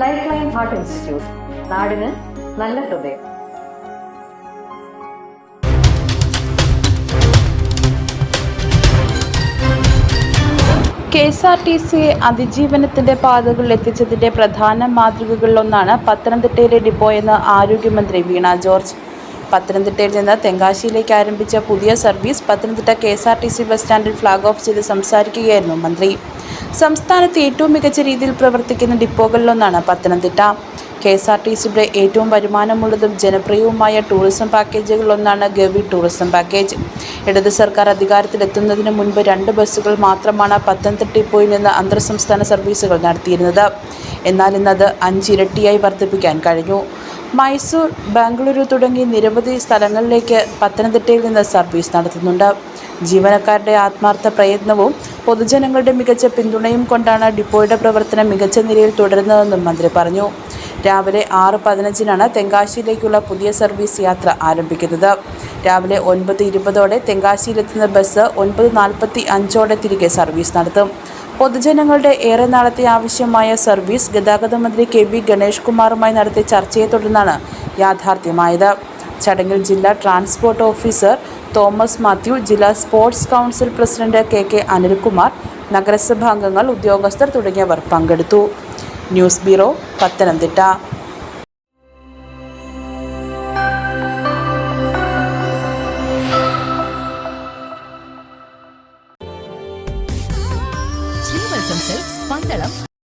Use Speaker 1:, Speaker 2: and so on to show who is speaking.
Speaker 1: Life line heart institute നാടിന് നല്ല ഹൃദയം.
Speaker 2: കെ എസ് ആർ ടി സിയെ അതിജീവനത്തിന്റെ പാതകളിൽ എത്തിച്ചതിന്റെ പ്രധാന മാതൃകകളിലൊന്നാണ് പത്തനംതിട്ടയിലെ ഡിപ്പോ എന്ന് ആരോഗ്യമന്ത്രി വീണ ജോർജ്. പത്തനംതിട്ടയിൽ നിന്ന് തെങ്കാശിയിലേക്ക് ആരംഭിച്ച പുതിയ service Pathanamthitta K S R T C bus സ്റ്റാൻഡിൽ ഫ്ലാഗ് ഓഫ് ചെയ്ത് സംസാരിക്കുകയായിരുന്നു മന്ത്രി. സംസ്ഥാനത്ത് ഏറ്റവും മികച്ച രീതിയിൽ പ്രവർത്തിക്കുന്ന ഡിപ്പോകളിലൊന്നാണ് Pathanamthitta. K S R T സിയുടെ ഏറ്റവും വരുമാനമുള്ളതും ജനപ്രിയവുമായ ടൂറിസം പാക്കേജുകളിലൊന്നാണ് ഗവി ടൂറിസം പാക്കേജ്. ഇടത് സർക്കാർ അധികാരത്തിലെത്തുന്നതിന് മുൻപ് രണ്ട് ബസ്സുകൾ മാത്രമാണ് പത്തനംതിട്ട ഡിപ്പോയിൽ നിന്ന് അന്തർ സംസ്ഥാന സർവീസുകൾ നടത്തിയിരുന്നത്. എന്നാൽ ഇന്നത് അഞ്ചിരട്ടിയായി വർദ്ധിപ്പിക്കാൻ കഴിഞ്ഞു. മൈസൂർ ബാംഗ്ലൂരു തുടങ്ങി നിരവധി സ്ഥലങ്ങളിലേക്ക് പത്തനംതിട്ടയിൽ നിന്ന് സർവീസ് നടത്തുന്നുണ്ട്. ജീവനക്കാരുടെ ആത്മാർത്ഥ പ്രയത്നവും പൊതുജനങ്ങളുടെ മികച്ച പിന്തുണയും കൊണ്ടാണ് ഡിപ്പോയുടെ പ്രവർത്തനം മികച്ച നിലയിൽ തുടരുന്നതെന്നും മന്ത്രി പറഞ്ഞു. രാവിലെ ആറ് പതിനഞ്ചിനാണ് തെങ്കാശിയിലേക്കുള്ള പുതിയ സർവീസ് യാത്ര ആരംഭിക്കുന്നത്. രാവിലെ ഒൻപത് ഇരുപതോടെ തെങ്കാശിയിലെത്തുന്ന ബസ് ഒൻപത് നാൽപ്പത്തി അഞ്ചോടെ തിരികെ സർവീസ് നടത്തും. പൊതുജനങ്ങളുടെ ഏറെ നാളത്തെ ആവശ്യമായ സർവീസ് ഗതാഗത മന്ത്രി കെ ബി ഗണേഷ് കുമാറുമായി നടത്തിയ ചർച്ചയെ തുടർന്നാണ് യാഥാർത്ഥ്യമായത്. ചടങ്ങിൽ ജില്ലാ ട്രാൻസ്പോർട്ട് ഓഫീസർ തോമസ് മാത്യു ജില്ലാ sports council president K K Anilkumar നഗരസഭാംഗങ്ങൾ ഉദ്യോഗസ്ഥർ തുടങ്ങിയവർ പങ്കെടുത്തു. News bureau Pathanamthitta. പന്തളം